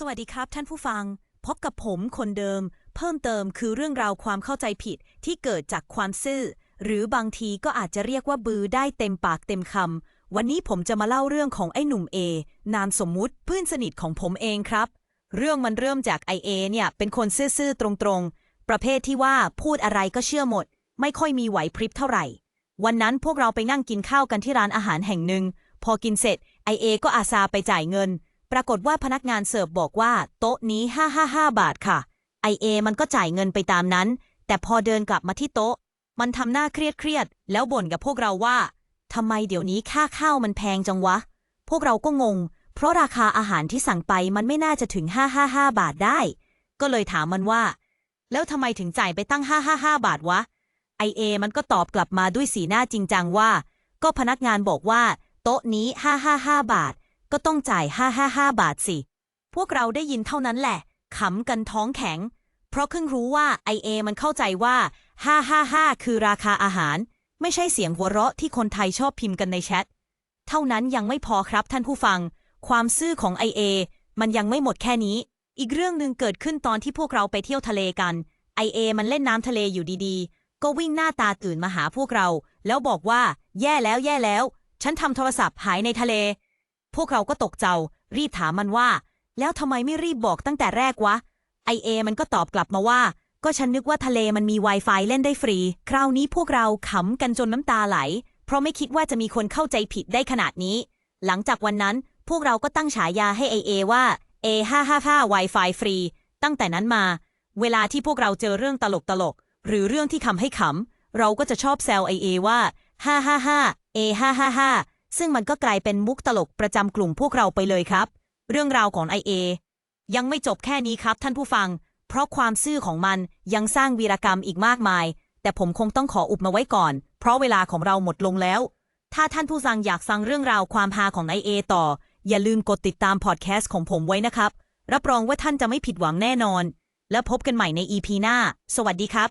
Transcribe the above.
สวัสดีครับท่านผู้ฟัง พบกับผมคนเดิม เพิ่มเติมคือเรื่องราวความเข้าใจผิดที่เกิดจากความซื่อ หรือบางทีก็อาจจะเรียกว่าบือได้เต็มปากเต็มคำวันนี้ผมจะมาเล่าเรื่องของไอ้หนุ่มเอนามสมมุติเพื่อนสนิทของผมเองครับ เรื่องมันเริ่มจากไอเอเนี่ยเป็นคนซื่อๆตรงๆ ประเภทที่ว่าพูดอะไรก็เชื่อหมด ไม่ค่อยมีไหวพริบเท่าไหร่ วันนั้นพวกเราไปนั่งกินข้าวกันที่ร้านอาหารแห่งหนึ่งพอกินเสร็จไอเอก็อาสาไปจ่ายเงิน ปรากฏว่าพนักงานเสิร์ฟบอกว่า โต๊ะนี้ 555 บาทค่ะ ไอเอมันก็จ่ายเงินไปตามนั้น แต่พอเดินกลับมาที่โต๊ะ มันทำหน้าเครียดเครียดแล้วบ่นกับพวกเราว่าทำไมเดี๋ยวนี้ค่าข้าวมันแพงจังวะ พวกเราก็งง เพราะราคาอาหารที่สั่งไปมันไม่น่าจะถึง 555 บาทได้ ก็เลยถามมันว่า แล้วทำไมถึงจ่ายไปตั้ง 555 บาทวะไอเอมันก็ตอบกลับมาด้วยสีหน้าจริงจังว่า ก็พนักงานบอกว่า โต๊ะนี้ 555 บาท ก็ต้องจ่าย555บาทสิ พวกเราได้ยินเท่านั้นแหละขำกันท้องแข็ง เพราะเพิ่งรู้ว่าไอเอมันเข้าใจว่า555คือราคาอาหาร ไม่ใช่เสียงหัวเราะที่คนไทยชอบพิมพ์กันในแชท เท่านั้นยังไม่พอครับท่านผู้ฟัง ความซื่อของไอเอมันยังไม่หมดแค่นี้ อีกเรื่องหนึ่งเกิดขึ้นตอนที่พวกเราไปเที่ยวทะเลกันไอเอมันเล่นน้ำทะเลอยู่ดีๆ ก็วิ่งหน้าตาตื่นมาหาพวกเรา แล้วบอกว่า แย่แล้วแย่แล้ว ฉันทำโทรศัพท์หายในทะเล พวกเราก็ตกใจรีบถามมันว่า แล้วทำไมไม่รีบบอกตั้งแต่แรกวะ ไอเอมันก็ตอบกลับมาว่า ก็ฉันนึกว่าทะเลมันมี Wi-Fi เล่นได้ฟรี คราวนี้พวกเราขำกันจนน้ำตาไหล เพราะไม่คิดว่าจะมีคนเข้าใจผิดได้ขนาดนี้ หลังจากวันนั้น พวกเราก็ตั้งฉายาให้ไอเอว่า A555 Wi-Fi ฟรี ตั้งแต่นั้นมา เวลาที่พวกเราเจอเรื่องตลกตลก หรือเรื่องที่ทำให้ขำเราก็จะชอบแซวไอเอว่า 555 A555 ซึ่งมันก็กลายเป็นมุกตลกประจำกลุ่มพวกเราไปเลยครับ เรื่องราวของไอเอยังไม่จบแค่นี้ครับท่านผู้ฟัง เพราะความซื่อของมันยังสร้างวีรกรรมอีกมากมาย แต่ผมคงต้องขออุบมาไว้ก่อน เพราะเวลาของเราหมดลงแล้ว ถ้าท่านผู้ฟังอยากฟังเรื่องราวความฮาของไอเอต่อ อย่าลืมกดติดตามพอดแคสต์ของผมไว้นะครับ รับรองว่าท่านจะไม่ผิดหวังแน่นอน แล้วพบกันใหม่ใน EP หน้า สวัสดีครับ